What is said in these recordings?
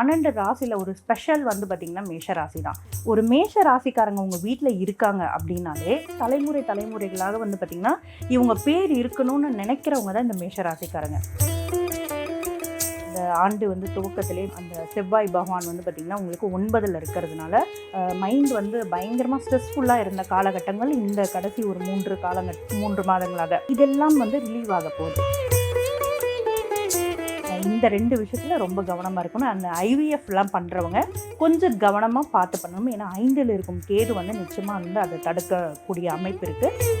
பன்னெண்டு ராசியில் ஒரு ஸ்பெஷல் வந்து பார்த்திங்கன்னா மேஷ ராசி தான் ஒரு மேஷ ராசிக்காரங்க உங்கள் வீட்டில் இருக்காங்க அப்படின்னாலே தலைமுறை தலைமுறைகளாக வந்து பார்த்திங்கன்னா இவங்க பேர் இருக்கணும்னு நினைக்கிறவங்க தான் இந்த மேஷ ராசிக்காரங்க. இந்த ஆண்டு வந்து துவக்கத்திலே அந்த செவ்வாய் பகவான் வந்து பார்த்திங்கன்னா உங்களுக்கு ஒன்பதில் இருக்கிறதுனால மைண்ட் வந்து பயங்கரமாக ஸ்ட்ரெஸ்ஃபுல்லாக இருந்த காலகட்டங்கள் இந்த கடைசி ஒரு மூன்று காலங்க மூன்று மாதங்களாக இதெல்லாம் வந்து ரிலீவ் ஆக போகுது. இந்த ரெண்டு விஷயத்தில் ரொம்ப கவனமாக இருக்கணும். அந்த ஐவிஎஃப்லாம் பண்ணுறவங்க கொஞ்சம் கவனமாக பார்த்து பண்ணணும். ஏன்னா ஐந்தில் இருக்கும் கேது வந்து நிச்சயமாக வந்து அதை தடுக்கக்கூடிய அமைப்பு இருக்குது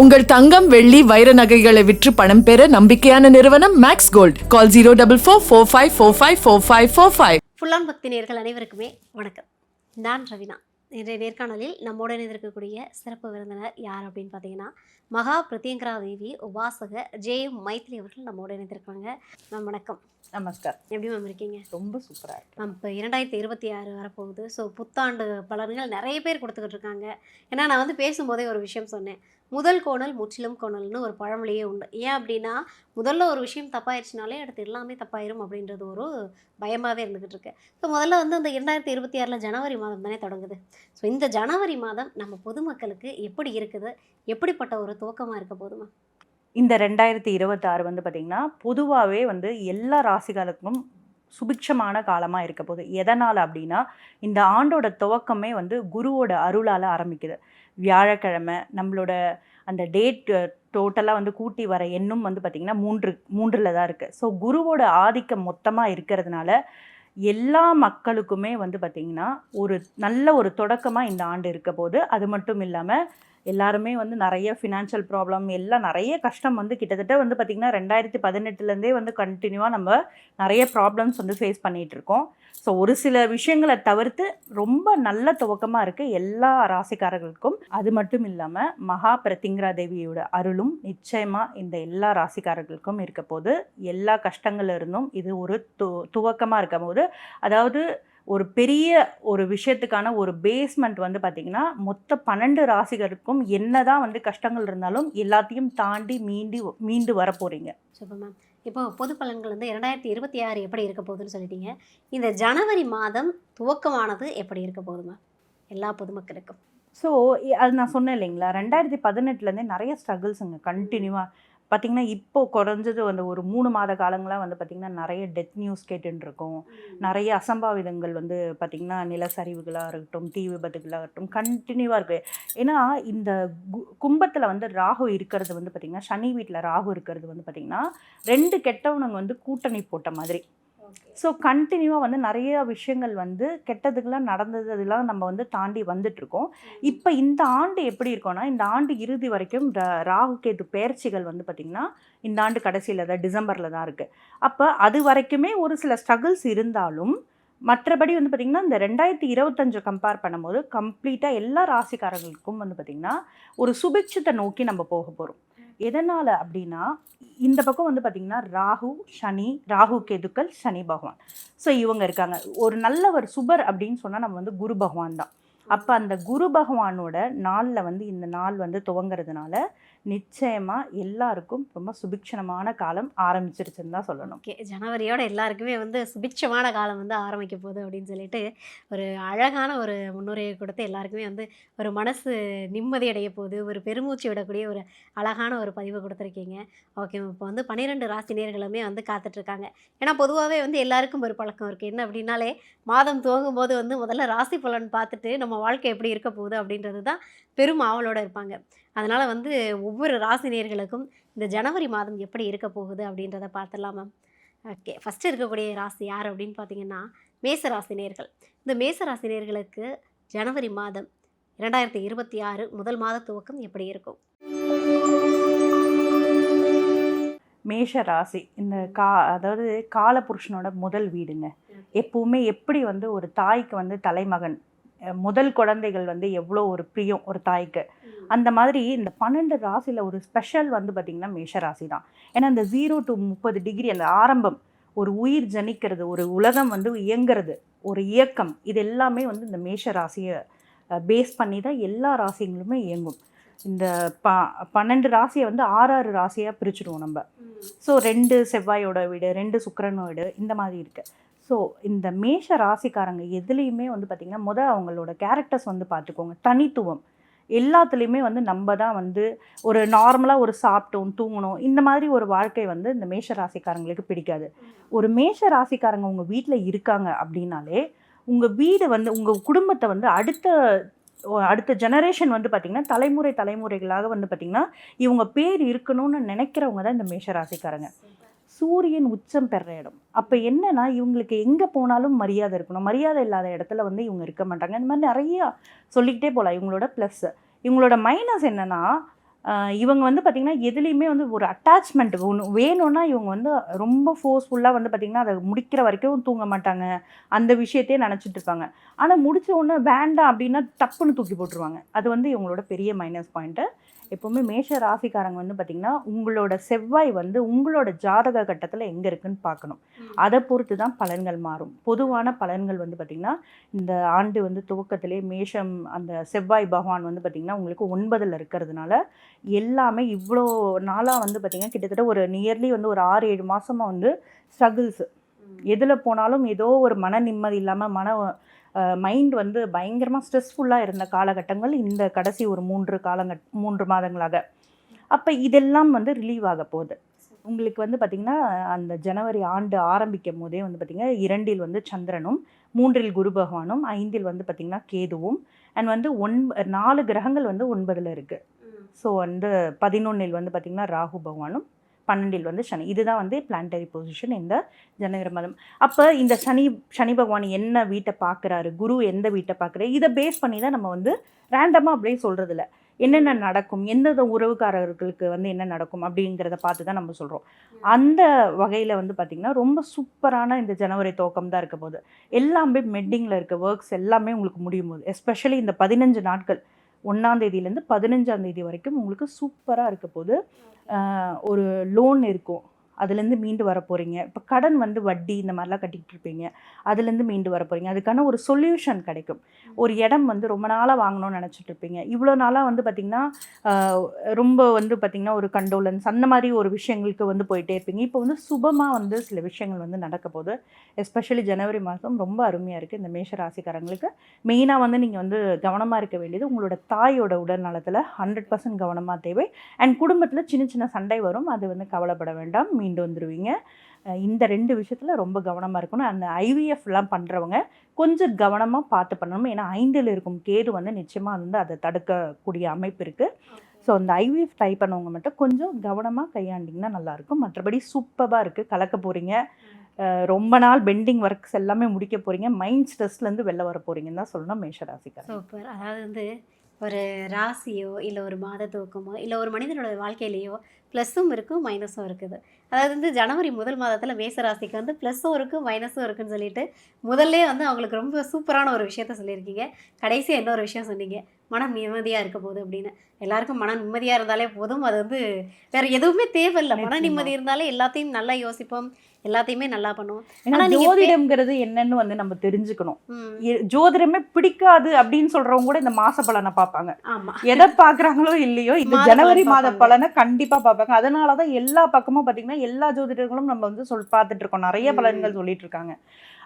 உங்கள் தங்கம் வெள்ளி வைர நகைகளை விற்று பணம் பெற நம்பிக்கையான நிறுவனம் Max Gold call zero double four four five four five four five four five ஃபுல்லான் பக்தி நேர்கள் அனைவருக்குமே வணக்கம். நான் ரவினா. இன்றைய நேர்காணலில் நம்முடன் இருக்கக்கூடிய சிறப்பு விருந்தினர் யார் அப்படின்னு பார்த்தீங்கன்னா மகா பிரத்யங்கரா தேவி உபாசக ஜே மைத்ரி அவர்கள் நம்மோட இணைந்திருக்காங்க மேம் வணக்கம். நமஸ்கார். எப்படி மேம் இருக்கீங்க? ரொம்ப சூப்பராக இருக்கு. மேம் இப்போ இரண்டாயிரத்தி இருபத்தி ஆறு வரப்போகுது. ஸோ புத்தாண்டு பலன்கள் நிறைய பேர் கொடுத்துக்கிட்டு இருக்காங்க. ஏன்னா நான் வந்து பேசும்போதே ஒரு விஷயம் சொன்னேன். முதல் கோணல் முற்றிலும் கோணல்னு ஒரு பழமொழியே உண்டு. ஏன் அப்படின்னா முதல்ல ஒரு விஷயம் தப்பாயிருச்சுனாலே அடுத்து எல்லாமே தப்பாயிரும் அப்படின்றது ஒரு பயமாகவே இருந்துகிட்டு இருக்கு ஸோ முதல்ல வந்து அந்த இரண்டாயிரத்தி இருபத்தி ஆறில் ஜனவரி மாதம் தானே தொடங்குது. ஸோ இந்த ஜனவரி மாதம் நம்ம பொதுமக்களுக்கு எப்படி இருக்குது? எப்படிப்பட்ட ஒரு துவக்கமாக இருக்க போதுமா இந்த ரெண்டாயிரத்தி இருபத்தாறு வந்து பார்த்திங்கன்னா பொதுவாகவே வந்து எல்லா ராசிகளுக்கும் சுபிக்ஷமான காலமாக இருக்க போகுது. எதனால் அப்படின்னா இந்த ஆண்டோட துவக்கமே வந்து குருவோட அருளால் ஆரம்பிக்குது. வியாழக்கிழமை நம்மளோட அந்த டேட் டோட்டலாக வந்து கூட்டி வர எண்ணும் வந்து பார்த்திங்கன்னா மூன்று மூன்றில் தான் இருக்குது ஸோ குருவோட ஆதிக்கம் மொத்தமாக இருக்கிறதுனால எல்லா மக்களுக்குமே வந்து பார்த்திங்கன்னா ஒரு நல்ல ஒரு தொடக்கமாக இந்த ஆண்டு இருக்க போது அது மட்டும் இல்லாமல் எல்லாருமே வந்து நிறைய ஃபினான்ஷியல் ப்ராப்ளம் எல்லாம் நிறைய கஷ்டம் வந்து கிட்டத்தட்ட வந்து பார்த்திங்கன்னா ரெண்டாயிரத்தி பதினெட்டுலேருந்தே வந்து கண்டினியூவாக நம்ம நிறைய ப்ராப்ளம்ஸ் வந்து ஃபேஸ் பண்ணிகிட்டு இருக்கோம். ஸோ ஒரு சில விஷயங்களை தவிர்த்து ரொம்ப நல்ல துவக்கமாக இருக்குது எல்லா ராசிக்காரர்களுக்கும் அது மட்டும் இல்லாமல் மகா பிரத்திங்கரா தேவியோட அருளும் நிச்சயமாக இந்த எல்லா ராசிக்காரர்களுக்கும் இருக்க போது எல்லா கஷ்டங்கள்ல இருந்தும் இது ஒரு து துவக்கமாக இருக்கும் போது அதாவது ஒரு பெரிய ஒரு விஷயத்துக்கான ஒரு பேஸ்மெண்ட் வந்து பார்த்திங்கன்னா மொத்த பன்னெண்டு ராசிகருக்கும் என்னதான் வந்து கஷ்டங்கள் இருந்தாலும் எல்லாத்தையும் தாண்டி மீண்டி மீண்டு வர போகிறீங்க சூப்பர் மேம். இப்போ பொது பலன்கள் வந்து இரண்டாயிரத்தி இருபத்தி ஆறு எப்படி இருக்க போகுதுன்னு சொல்லிட்டீங்க. இந்த ஜனவரி மாதம் துவக்கமானது எப்படி இருக்க போகுது மேம்? எல்லா பொதுமக்களுக்கும். ஸோ அது நான் சொன்னேன் இல்லைங்களா? ரெண்டாயிரத்தி பதினெட்டுலேருந்தே நிறைய ஸ்ட்ரகிள்ஸுங்க கண்டினியூவாக பார்த்தீங்கன்னா இப்போ குறைஞ்சது அந்த ஒரு மூணு மாத காலங்களாக வந்து பார்த்திங்கன்னா நிறைய டெத் நியூஸ் கேட்டுன்னு இருக்கோம் நிறைய அசம்பாவிதங்கள் வந்து பார்த்திங்கன்னா நிலச்சரிவுகளாக இருக்கட்டும் தீ விபத்துகளாக இருக்கட்டும் கண்டினியூவாக இருக்குது ஏன்னா இந்த கும்பத்தில் வந்து ராகு இருக்கிறது வந்து பார்த்திங்கன்னா சனி வீட்டில் ராகு இருக்கிறது வந்து பார்த்திங்கன்னா ரெண்டு கெட்டவனுங்க வந்து கூட்டணி போட்ட மாதிரி. ஸோ கண்டினியூவாக வந்து நிறைய விஷயங்கள் வந்து கெட்டதுக்கெல்லாம் நடந்தது அதெல்லாம் நம்ம வந்து தாண்டி வந்துட்ருக்கோம் இப்போ இந்த ஆண்டு எப்படி இருக்கோம்னா இந்த ஆண்டு இறுதி வரைக்கும் ராகு கேது பெயர்ச்சிகள் வந்து பார்த்திங்கன்னா இந்த ஆண்டு கடைசியில் தான் டிசம்பரில் தான் இருக்குது அப்போ அது வரைக்குமே ஒரு சில ஸ்ட்ரகிள்ஸ் இருந்தாலும் மற்றபடி வந்து பார்த்திங்கன்னா இந்த ரெண்டாயிரத்தி இருபத்தஞ்சு கம்பேர் பண்ணும்போது கம்ப்ளீட்டாக எல்லா ராசிக்காரர்களுக்கும் வந்து பார்த்திங்கன்னா ஒரு சுபிட்சத்தை நோக்கி நம்ம போக போகிறோம் எதனால் அப்படின்னா இந்த பக்கம் வந்து பார்த்திங்கன்னா ராகு சனி ராகு கேதுக்கள் சனி பகவான். ஸோ இவங்க இருக்காங்க. ஒரு நல்ல ஒரு சுபர் அப்படின்னு சொன்னால் நம்ம வந்து குரு பகவான் தான். அப்போ அந்த குரு பகவானோட நாளில் வந்து இந்த நாள் வந்து துவங்கிறதுனால நிச்சயமாக எல்லாருக்கும் ரொம்ப சுபிக்ஷணமான காலம் ஆரம்பிச்சிருச்சுன்னு தான் சொல்லணும். ஓகே ஜனவரியோட எல்லாருக்குமே வந்து சுபிக்ஷமான காலம் வந்து ஆரம்பிக்க போகுது அப்படின்னு சொல்லிட்டு ஒரு அழகான ஒரு முன்னுரையை கொடுத்து எல்லாருக்குமே வந்து ஒரு மனசு நிம்மதி அடைய போகுது ஒரு பெருமூச்சு விடக்கூடிய ஒரு அழகான ஒரு பதிவு கொடுத்துருக்கீங்க. ஓகே இப்போ வந்து பன்னிரெண்டு ராசினியர்களுமே வந்து காத்துட்ருக்காங்க. ஏன்னா பொதுவாகவே வந்து எல்லாருக்கும் ஒரு பழக்கம் இருக்குது என்ன அப்படின்னாலே மாதம் துவங்கும் போது வந்து முதல்ல ராசி பலன் பார்த்துட்டு நம்ம வாழ்க்கை எப்படி இருக்க போகுது அப்படின்றது தான் பெரும் ஆவலோடு இருப்பாங்க. அதனால் வந்து ஒவ்வொரு ராசினியர்களுக்கும் இந்த ஜனவரி மாதம் எப்படி இருக்க போகுது அப்படின்றத பார்த்துடலாம் மேம் ஓகே ஃபஸ்ட்டு இருக்கக்கூடிய ராசி யார் அப்படின்னு பார்த்தீங்கன்னா மேச ராசினியர்கள் இந்த மேச ராசினியர்களுக்கு ஜனவரி மாதம் இரண்டாயிரத்தி இருபத்தி ஆறு முதல் மாத துவக்கம் எப்படி இருக்கும்? மேஷ ராசி இந்த கா அதாவது காலபுருஷனோட முதல் வீடுங்க. எப்பவுமே எப்படி வந்து ஒரு தாய்க்கு வந்து தலைமகன் முதல் குழந்தைகள் வந்து எவ்வளோ ஒரு பிரியம் ஒரு தாய்க்கு. அந்த மாதிரி இந்த பன்னெண்டு ராசியில் ஒரு ஸ்பெஷல் வந்து பார்த்திங்கன்னா மேஷ ராசி தான் ஏன்னா இந்த ஜீரோ டு முப்பது டிகிரி அந்த ஆரம்பம் ஒரு உயிர் ஜனிக்கிறது ஒரு உலகம் வந்து இயங்குறது ஒரு இயக்கம் இது எல்லாமே வந்து இந்த மேஷ ராசியை பேஸ் பண்ணி தான் எல்லா ராசிகளுமே இயங்கும். இந்த ப பன்னெண்டு ராசியை வந்து ஆறு ஆறு ராசியாக பிரிச்சுடுவோம் நம்ம. ஸோ ரெண்டு செவ்வாயோட வீடு ரெண்டு சுக்கிரனோட வீடு இந்த மாதிரி இருக்கு. ஸோ இந்த மேஷ ராசிக்காரங்க எதுலேயுமே வந்து பார்த்திங்கன்னா முதல் அவங்களோட கேரக்டர்ஸ் வந்து பார்த்துக்கோங்க தனித்துவம். எல்லாத்துலேயுமே வந்து நம்ம தான் வந்து ஒரு நார்மலாக ஒரு சாப்பிட்டோம் தூங்கணும் இந்த மாதிரி ஒரு வாழ்க்கை வந்து இந்த மேஷ ராசிக்காரங்களுக்கு பிடிக்காது. ஒரு மேஷ ராசிக்காரங்க உங்கள் வீட்டில் இருக்காங்க அப்படின்னாலே உங்கள் வீடு வந்து உங்கள் குடும்பத்தை வந்து அடுத்த அடுத்த ஜெனரேஷன் வந்து பார்த்திங்கன்னா தலைமுறை தலைமுறைகளாக வந்து பார்த்திங்கன்னா இவங்க பேர் இருக்கணும்னு நினைக்கிறவங்க தான் இந்த மேஷ ராசிக்காரங்க. சூரியன் உச்சம் பெற இடம். அப்போ என்னன்னா இவங்களுக்கு எங்கே போனாலும் மரியாதை இருக்கணும். மரியாதை இல்லாத இடத்துல வந்து இவங்க இருக்க மாட்டாங்க. இந்த மாதிரி நிறையா சொல்லிக்கிட்டே போகலாம் இவங்களோட ப்ளஸ் இவங்களோட மைனஸ் என்னன்னா இவங்க வந்து பார்த்திங்கன்னா எதுலேயுமே வந்து ஒரு அட்டாச்மெண்ட் ஒன்று வேணும்னா இவங்க வந்து ரொம்ப ஃபோர்ஸ்ஃபுல்லாக வந்து பார்த்திங்கன்னா அதை முடிக்கிற வரைக்கும் தூங்க மாட்டாங்க. அந்த விஷயத்தையே நினச்சிட்டு இருப்பாங்க. ஆனால் முடிச்ச உடனே வேண்டாம் அப்படின்னா டப்புன்னு தூக்கி போட்டுருவாங்க. அது வந்து இவங்களோட பெரிய மைனஸ் பாயிண்ட்டு எப்போவுமே மேஷ ராசிக்காரங்க வந்து பார்த்திங்கன்னா உங்களோட செவ்வாய் வந்து உங்களோட ஜாதக கட்டத்தில் எங்கே இருக்குன்னு பார்க்கணும் அதை பொறுத்து தான் பலன்கள் மாறும். பொதுவான பலன்கள் வந்து பார்த்திங்கன்னா இந்த ஆண்டு வந்து துவக்கத்திலே மேஷம் அந்த செவ்வாய் பகவான் வந்து பார்த்திங்கன்னா உங்களுக்கு ஒன்பதில் இருக்கிறதுனால எல்லாமே இவ்வளோ நாளாக வந்து பார்த்திங்கன்னா கிட்டத்தட்ட ஒரு நியர்லி வந்து ஒரு ஆறு ஏழு மாதமாக வந்து ஸ்ட்ரகிள்ஸ். எதில் போனாலும் ஏதோ ஒரு மன நிம்மதி இல்லாமல் மன மைண்ட் வந்து பயங்கரமாக ஸ்ட்ரெஸ்ஃபுல்லாக இருந்த காலகட்டங்கள் இந்த கடைசி ஒரு மூன்று காலங்கட் மூன்று மாதங்களாக. அப்போ இதெல்லாம் வந்து ரிலீவ் ஆக போகுது. உங்களுக்கு வந்து பார்த்திங்கன்னா அந்த ஜனவரி ஆண்டு ஆரம்பிக்கும் போதே வந்து பார்த்திங்கன்னா இரண்டில் வந்து சந்திரனும் மூன்றில் குரு பகவானும் ஐந்தில் வந்து பார்த்திங்கன்னா கேதுவும் அண்ட் வந்து ஒன் நாலு கிரகங்கள் வந்து ஒன்பதில் இருக்குது ஸோ வந்து பதினொன்றில் வந்து பார்த்திங்கன்னா ராகு பகவானும் பன்னெண்டில் வந்து சனி. இதுதான் வந்து பிளான்டரி பொசிஷன் இந்த ஜனவரி மாதம். அப்போ இந்த சனி சனி பகவான் என்ன வீட்டை பார்க்குறாரு? குரு எந்த வீட்டை பார்க்குறாரு? இதை பேஸ் பண்ணி தான் நம்ம வந்து ரேண்டமாக அப்படியே சொல்கிறது இல்ல என்னென்ன நடக்கும்? எந்தெந்த உறவுக்காரர்களுக்கு வந்து என்ன நடக்கும்? அப்படிங்கிறத பார்த்து தான் நம்ம சொல்கிறோம் அந்த வகையில் வந்து பார்த்திங்கன்னா ரொம்ப சூப்பரான இந்த ஜனவரி துவக்கம் தான் இருக்க போகுது. எல்லாமே மெட்டிங்கில் இருக்க ஒர்க்ஸ் எல்லாமே உங்களுக்கு முடியும் போது. எஸ்பெஷலி இந்த பதினஞ்சு நாட்கள். ஒன்றாந்தேதியிலேருந்து பதினஞ்சாந்தேதி வரைக்கும் உங்களுக்கு சூப்பராக இருக்க போது ஒரு லோன் இருக்கும். அதுலேருந்து மீண்டு வர போகிறீங்க இப்போ கடன் வந்து வட்டி இந்த மாதிரிலாம் கட்டிக்கிட்டு இருப்பீங்க. அதுலேருந்து மீண்டு வர போகிறீங்க அதுக்கான ஒரு சொல்யூஷன் கிடைக்கும். ஒரு இடம் வந்து ரொம்ப நாளாக வாங்கணும்னு நினச்சிட்டு இருப்பீங்க. இவ்வளோ நாளாக வந்து பார்த்திங்கன்னா ரொம்ப வந்து பார்த்திங்கன்னா ஒரு கண்டோலன்ஸ் அந்த மாதிரி ஒரு விஷயங்களுக்கு வந்து போயிட்டே இருப்பீங்க. இப்போ வந்து சுபமாக வந்து சில விஷயங்கள் வந்து நடக்க போகுது. எஸ்பெஷலி ஜனவரி மாதம் ரொம்ப அருமையாக இருக்குது இந்த மேஷ ராசிக்காரங்களுக்கு மெயினாக வந்து நீங்கள் வந்து கவனமாக இருக்க வேண்டியது உங்களோட தாயோட உடல் நலத்தில் ஹண்ட்ரட் பர்சன்ட் கவனமாக தேவை. அண்ட் குடும்பத்தில் சின்ன சின்ன சண்டை வரும். அது வந்து கவலைப்பட வேண்டாம். மீண்டு வந்துடுவீங்க இந்த ரெண்டு விஷயத்தில் ரொம்ப கவனமாக இருக்கணும். அந்த ஐவிஎஃப்லாம் பண்ணுறவங்க கொஞ்சம் கவனமாக பார்த்து பண்ணணும். ஏன்னா ஐந்தில் இருக்கும் கேது வந்து நிச்சயமாக வந்து அதை தடுக்கக்கூடிய அமைப்பு இருக்குது ஸோ அந்த ஐவிஎஃப் ட்ரை பண்ணவங்க மட்டும் கொஞ்சம் கவனமாக கையாண்டிங்கன்னா நல்லாயிருக்கும் மற்றபடி சூப்பராக இருக்குது கலக்க போகிறீங்க ரொம்ப நாள் பெண்டிங் ஒர்க்ஸ் எல்லாமே முடிக்க போகிறீங்க மைண்ட் ஸ்ட்ரெஸ்லேருந்து வெளில வர போகிறீங்கன்னு தான் சொல்லணும் மேஷராசிக்காரன் சூப்பர். அதாவது வந்து ஒரு ராசியோ இல்லை ஒரு மாத தூக்கமோ இல்லை ஒரு மனிதனோட வாழ்க்கையிலேயோ ப்ளஸ்ஸும் இருக்கும் மைனஸும் இருக்குது. அதாவது வந்து ஜனவரி முதல் மாதத்தில் மேசராசிக்கு வந்து ப்ளஸ்ஸும் இருக்குது மைனஸும் இருக்குன்னு சொல்லிட்டு முதல்ல வந்து அவங்களுக்கு ரொம்ப சூப்பரான ஒரு விஷயத்த சொல்லியிருக்கீங்க. கடைசியாக இன்னொரு விஷயம் சொன்னீங்க. மனம் நிம்மதியாக இருக்க போகுது அப்படின்னு. எல்லாருக்கும் மன நிம்மதியாக இருந்தாலே போதும். அது வந்து வேறு எதுவுமே தேவையில்லை. மன. நிம்மதி இருந்தாலே எல்லாத்தையும் நல்லா யோசிப்போம். எல்லாத்தையுமே நல்லா பண்ணுவோம். ஜோதிடம்ங்கிறது என்னன்னு வந்து நம்ம தெரிஞ்சுக்கணும். ஜோதிடமே பிடிக்காது அப்படின்னு சொல்றவங்க கூட இந்த மாச பலனை பார்ப்பாங்க. ஆமாம் எதை பாக்குறாங்களோ இல்லையோ இந்த ஜனவரி மாத. பலனை கண்டிப்பா பார்ப்பாங்க. அதனாலதான் எல்லா பக்கமும் பாத்தீங்கன்னா எல்லா ஜோதிடர்களும் நம்ம வந்து சொல் பார்த்துட்டு இருக்கோம். நிறைய. பலன்கள் சொல்லிட்டு இருக்காங்க.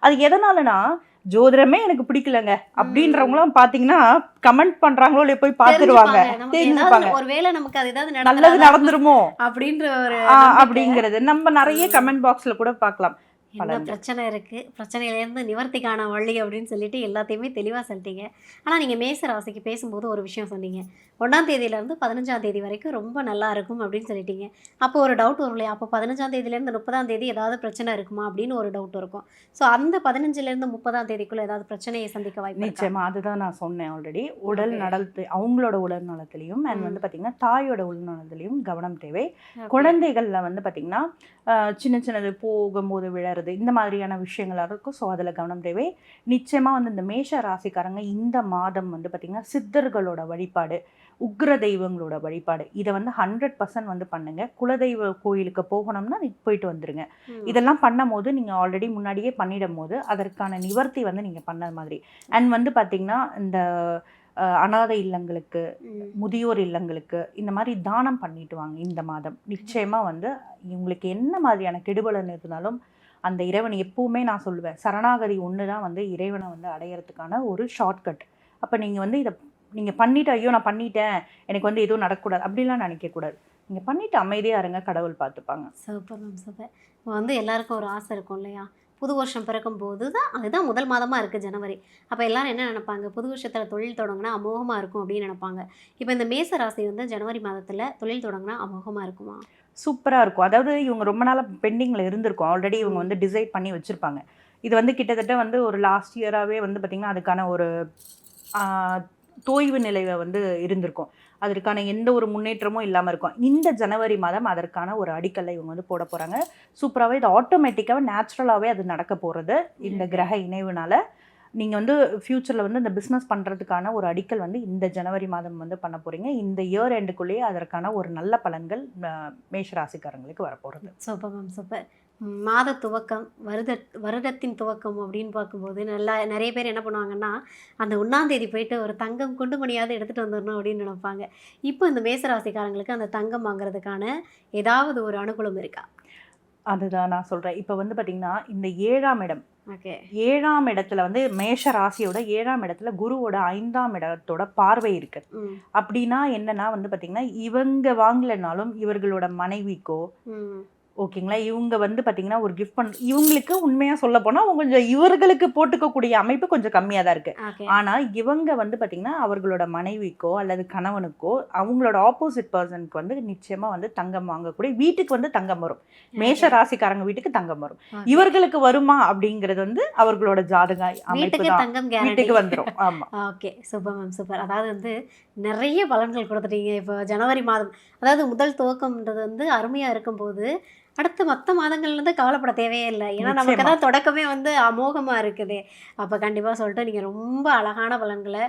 அது எதனாலனா ஜோதிடமே எனக்கு பிடிக்கலங்க அப்படின்றவங்களும் பாத்தீங்கன்னா கமெண்ட் பண்றாங்களோ இல்லையோ போய் பார்த்துருவாங்க தெரிஞ்சுப்பாங்க. ஒருவேளை நமக்கு அது ஏதாவது நல்லது நடந்துருமோ அப்படின்ற ஒரு. அப்படிங்கிறது நம்ம நிறைய. கமெண்ட் பாக்ஸ்ல கூட பார்க்கலாம் என்ன. பிரச்சனை இருக்கு பிரச்சனையிலேருந்து நிவர்த்திக்கான வழி அப்படின்னு சொல்லிட்டு எல்லாத்தையுமே தெளிவாக சொல்லிட்டீங்க ஆனால் நீங்கள் மேச ராசிக்கு பேசும்போது ஒரு விஷயம் சொன்னீங்க ஒன்றாம் தேதியிலேருந்து பதினஞ்சாம் தேதி வரைக்கும் ரொம்ப நல்லா இருக்கும் அப்படின்னு சொல்லிட்டீங்க அப்போ ஒரு டவுட் வரும் இல்லையா அப்போ பதினஞ்சாம் தேதியிலேருந்து முப்பதாம் தேதி ஏதாவது பிரச்சனை இருக்குமா அப்படின்னு ஒரு டவுட் இருக்கும் ஸோ அந்த பதினஞ்சுலேருந்து முப்பதாம் தேதிக்குள்ள ஏதாவது பிரச்சனையை சந்திக்க வாய்ப்பு இருக்கா? நிச்சயமா அதுதான் நான் சொன்னேன் ஆல்ரெடி உடல். நலத்து அவங்களோட உடல் நலத்திலையும் அண்ட். வந்து பாத்தீங்கன்னா தாயோட உடல் நலத்திலையும் கவனம் தேவை. குழந்தைகள்ல வந்து பாத்தீங்கன்னா ஆஹ், சின்ன சின்னது போகும்போது விழறது இந்த மாதிரியான விஷயங்களா இருக்கும். ஸோ அதில் கவனம் தேவை. நிச்சயமா வந்து இந்த மேஷ ராசிக்காரங்க இந்த மாதம் வந்து பாத்தீங்கன்னா சித்தர்களோட வழிபாடு உக்ர தெய்வங்களோட வழிபாடு இதை வந்து ஹண்ட்ரட் பர்சன்ட் வந்து பண்ணுங்க. குலதெய்வ கோயிலுக்கு போகணும்னா நீ போயிட்டு வந்துருங்க. இதெல்லாம் பண்ணும் போது நீங்கள் ஆல்ரெடி முன்னாடியே பண்ணிடும் போது அதற்கான நிவர்த்தி வந்து நீங்கள் பண்ண மாதிரி. அண்ட் வந்து பார்த்தீங்கன்னா இந்த அனாதை இல்லங்களுக்கு. முதியோர் இல்லங்களுக்கு இந்த மாதிரி தானம் பண்ணிட்டு வாங்க இந்த மாதம். நிச்சயமா வந்து உங்களுக்கு என்ன மாதிரியான கெடுபலன் இருந்தாலும் அந்த இறைவன் எப்பவுமே நான் சொல்லுவேன். சரணாகதி ஒன்று தான் வந்து இறைவனை வந்து அடையறதுக்கான ஒரு ஷார்ட்கட் அப்போ நீங்கள் வந்து இதை நீங்கள் பண்ணிட்டு ஐயோ நான் பண்ணிட்டேன் எனக்கு வந்து எதுவும் நடக்கக்கூடாது அப்படிலாம் நினைக்கக்கூடாது. நீங்கள் பண்ணிட்டு அமைதியாக இருங்க கடவுள் பார்த்துப்பாங்க. Super ma'am super. இப்போ வந்து எல்லாருக்கும் ஒரு ஆசை இருக்கும் இல்லையா? புது வருஷம் பிறக்கும் போது தான் அதுதான் முதல் மாதமாக இருக்குது ஜனவரி. அப்போ எல்லோரும் என்ன நினைப்பாங்க? புது வருஷத்தில் தொழில் தொடங்கினா அமோகமாக இருக்கும் அப்படின்னு நினைப்பாங்க. இப்போ இந்த மேச ராசி வந்து ஜனவரி மாதத்தில் தொழில் தொடங்கினா அமோகமாக இருக்குமா? சூப்பராக இருக்கும். அதாவது இவங்க ரொம்ப நாளாக பெண்டிங்கில் இருந்திருக்கும். ஆல்ரெடி இவங்க வந்து டிசைட் பண்ணி வச்சுருப்பாங்க. இது வந்து கிட்டத்தட்ட வந்து ஒரு லாஸ்ட் இயராகவே வந்து பார்த்திங்கன்னா அதுக்கான ஒரு தோய்வு நிலைவை வந்து இருந்திருக்கும். அதற்கான எந்த ஒரு முன்னேற்றமும் இல்லாமல் இருக்கும். இந்த ஜனவரி மாதம் அதற்கான ஒரு அடிக்கல்லை இவங்க வந்து போட போகிறாங்க சூப்பராகவே இது ஆட்டோமேட்டிக்காக நேச்சுரலாகவே அது நடக்க போகிறது இந்த கிரக இணைவுனால நீங்கள் வந்து ஃப்யூச்சரில் வந்து இந்த பிஸ்னஸ் பண்ணுறதுக்கான ஒரு அடிக்கல் வந்து இந்த ஜனவரி மாதம் வந்து பண்ண போகிறீங்க இந்த இயர் எண்டுக்குள்ளேயே அதற்கான ஒரு நல்ல பலன்கள் மேஷ ராசிக்காரங்களுக்கு வரப்போகிறது சூப்பர் மேம் சூப்பர். மாத துவக்கம் வருட வருடத்தின் துவக்கம் அப்படின்னு பார்க்கும்போது நல்லா நிறைய பேர் என்ன பண்ணுவாங்கன்னா அந்த ஒன்றாம் தேதி போயிட்டு ஒரு தங்கம் குண்டு மணியாவது எடுத்துகிட்டு வந்துடணும் அப்படின்னு நினைப்பாங்க. இப்போ இந்த மேசராசிக்காரங்களுக்கு அந்த தங்கம் வாங்குறதுக்கான ஏதாவது ஒரு அனுகூலம் இருக்கா? அதுதான் நான் சொல்கிறேன் இப்போ வந்து பார்த்திங்கன்னா இந்த ஏழாம் இடம் ஓகே. ஏழாம் இடத்துல வந்து மேஷ ராசியோட ஏழாம் இடத்துல குருவோட ஐந்தாம் இடத்தோட பார்வை இருக்கு. அப்படின்னா என்னன்னா வந்து பாத்தீங்கன்னா இவங்க வாங்கலைனாலும் இவர்களோட மனைவிக்கோ ஓகேங்களா? இவங்க வந்து பாத்தீங்கன்னா ஒரு கிஃப்ட் பண் இவங்களுக்கு உண்மையா சொல்ல போனா கொஞ்சம் இவர்களுக்கு போட்டுக்கக்கூடிய அமைப்பு கொஞ்சம் கம்மியா தான் இருக்கு. ஓகே. ஆனா இவங்க வந்து பாத்தீங்கன்னா அவர்களோட மனைவிக்கோ அல்லது கணவனுக்கோ அவங்களோட ஆப்போசிட் பர்சனுக்கு வந்து நிச்சயமா வந்து தங்கம் வாங்கக்கூடிய வீட்டுக்கு வந்து தங்கம் வரும். மேஷ ராசிக்காரங்க வீட்டுக்கு தங்கம் வரும். இவர்களுக்கு வருமா அப்படிங்கிறது வந்து அவர்களோட ஜாதக அமைப்பு தங்கம் வீட்டுக்கு கேரண்டி வந்துரும். ஆமா. ஓகே. Super ma'am super. அதாவது வந்து நிறைய பலன்கள் கொடுத்துட்டீங்க. இப்போ ஜனவரி மாதம் அதாவது முதல் துவக்கம்ன்றது வந்து அருமையாக இருக்கும்போது அடுத்த மற்ற மாதங்கள்லேருந்து கவலைப்பட தேவையே இல்லை. ஏன்னா நமக்கு. தான் தொடக்கமே வந்து அமோகமாக இருக்குது. அப்போ கண்டிப்பாக சொல்லிட்டு நீங்கள் ரொம்ப அழகான பலன்களை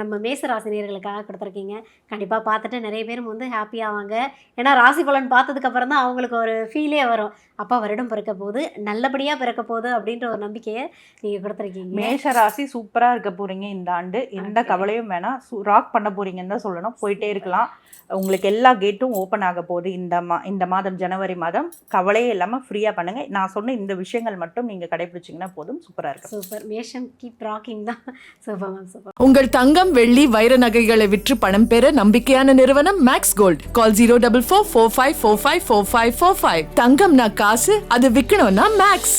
நம்ம மேச ராசினியர்களுக்காக கொடுத்துருக்கீங்க. கண்டிப்பாக பார்த்துட்டு நிறைய பேரும் வந்து ஆவாங்க. ஏன்னா ராசி பலன் பார்த்ததுக்கப்புறம் தான் அவங்களுக்கு ஒரு ஃபீலே வரும். அப்பா வருடம் பிறக்க போகுது. நல்லபடியாக பிறக்க போகுது அப்படின்ற ஒரு நம்பிக்கையை நீங்கள் கொடுத்துருக்கீங்க. மேஷ ராசி சூப்பரா இருக்க போறீங்க இந்த ஆண்டு. எந்த. கவலையும் வேணாம். ராக் பண்ண போறீங்கன்னு தான் சொல்லணும். போயிட்டே இருக்கலாம். உங்களுக்கு எல்லா கேட்டும் ஓப்பன் ஆக போகுது. இந்த மா இந்த மாதம் ஜனவரி மாதம். கவலையே இல்லாம ஃப்ரீயா பண்ணுங்க. நான் சொன்ன இந்த விஷயங்கள் மட்டும் நீங்க கடைபிடிச்சீங்கன்னா போதும். சூப்பரா இருக்கும். சூப்பர் மேஷம் கீப் ராக்கிங் தான். சூப்பர் மேம் சூப்பர் உங்கள் தங்கம் வெள்ளி வைர நகைகளை விற்று பணம் பெற நம்பிக்கையான நிறுவனம் Max Gold call zero double four four five four five four five four five தங்கம்னா காசு அது விற்கணும்னா மேக்ஸ்